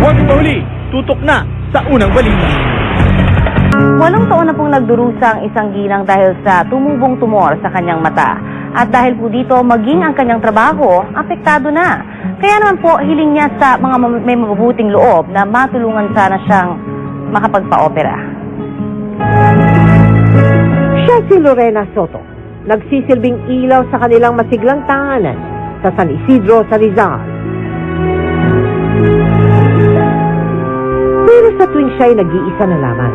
Huwag mahuli, tutok na sa unang balita. Walong taon na pong nagdurusa ang isang ginang dahil sa tumubong tumor sa kanyang mata. At dahil po dito, maging ang kanyang trabaho, apektado na. Kaya naman po, hiling niya sa mga may mabubuting loob na matulungan sana siyang makapagpa-opera. Siya si Lorena Soto, nagsisilbing ilaw sa kanilang masiglang tahanan sa San Isidro sa Rizal. Sa tuwing siya'y nag-iisa na lamang,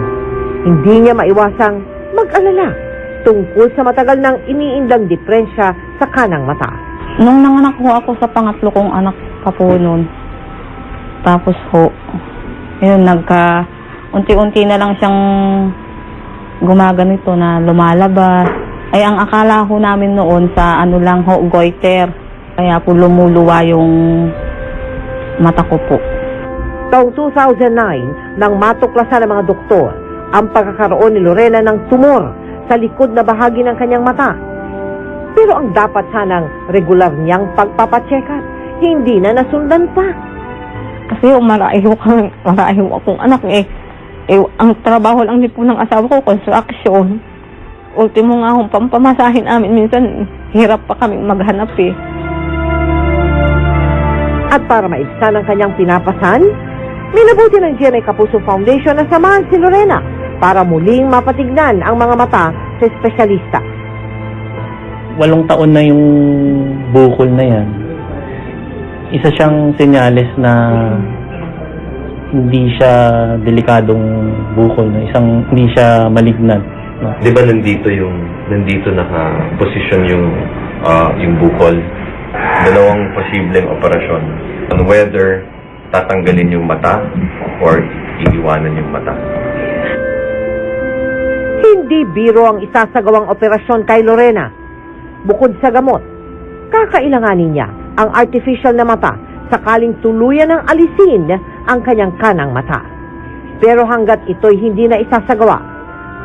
hindi niya maiwasang mag-alala tungkol sa matagal nang iniindang depresya sa kanang mata. Nung nanganak ho ako sa pangatlo kong anak pa po nun, tapos ho, yun, nagka, unti-unti na lang siyang gumaganito na lumalabas. Ay, ang akala ho namin noon sa ano lang ho, goiter. Kaya po lumuluwa yung mata ko po. Taong 2009, nang matuklasan ng mga doktor ang pagkakaroon ni Lorena ng tumor sa likod na bahagi ng kanyang mata. Pero ang dapat sanang regular niyang pagpapacheck-up, hindi na nasundan pa. Kasi kami, marami ho akong anak eh. eh. Ang trabaho lang din po ng asawa ko, construction. Ultimo nga hong pampamasahin amin, minsan hirap pa kami maghanap eh. At para maibsan ang kanyang pinapasan, minabuti ng GMA Kapuso Foundation na samahan si Lorena para muling mapatignan ang mga mata sa espesyalista. walong taon na yung bukol na yan, isa siyang senyales na hindi siya delikadong bukol, no? isang hindi siya malignant. No? Di ba nandito yung nandito naka-position yung ah, yung bukol? Dalawang posibleng operasyon. On whether tatanggalin yung mata or iiwanan yung mata. Hindi biro ang isasagawang operasyon kay Lorena. Bukod sa gamot, kakailanganin niya ang artificial na mata sakaling tuluyan ng alisin ang kanyang kanang mata. Pero hanggat ito'y hindi na isasagawa,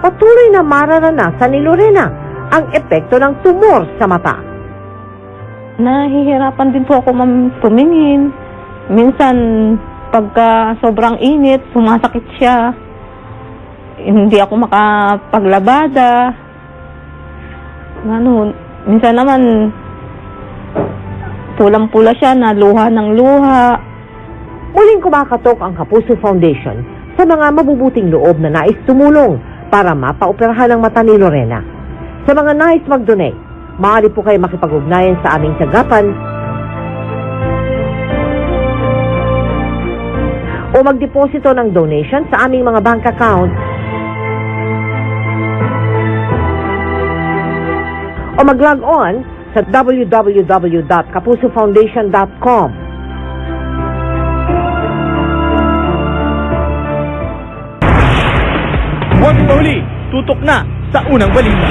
patuloy na mararanasan ni Lorena ang epekto ng tumor sa mata. Nahihirapan din po ako ma'am tumingin. Minsan, pagka sobrang init, sumasakit siya. Hindi ako makapaglabada. Ano, minsan naman, pulang-pula siya, na luha ng luha. Muling kumakatok ang Kapuso Foundation sa mga mabubuting loob na nais tumulong para mapaoperahan ang mata ni Lorena. Sa mga nais mag-donate, maaari po kayo makipag-ugnayan sa aming tanggapan o magdeposito ng donation sa aming mga bank account o mag-log on sa www.kapusofoundation.com Huwag mahuli, tutok na sa unang balita.